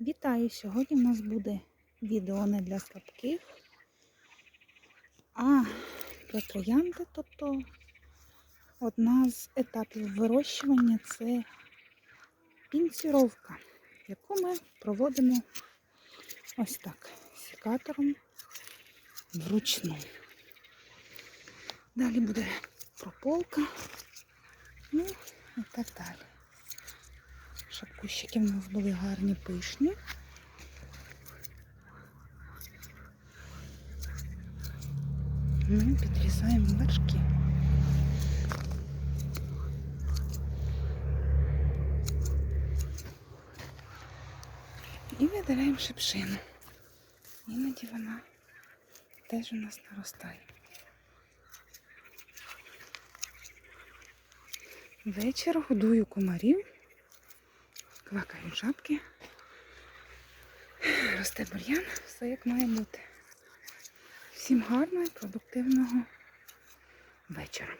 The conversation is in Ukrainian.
Вітаю! Сьогодні в нас буде відео не для слабких, а про троянди. Тобто одна з етапів вирощування це пінціровка, яку ми проводимо ось так, сікатором вручну. Далі буде прополка, ну і так далі. Щоб кущики в нас були гарні пишні. Ми підрізаємо вершки. І видаляємо шипшину. Іноді вона теж у нас наростає. Вечір годую комарів. Квакають жабки. Росте бур'ян, все як має бути. Всім гарного і продуктивного вечора.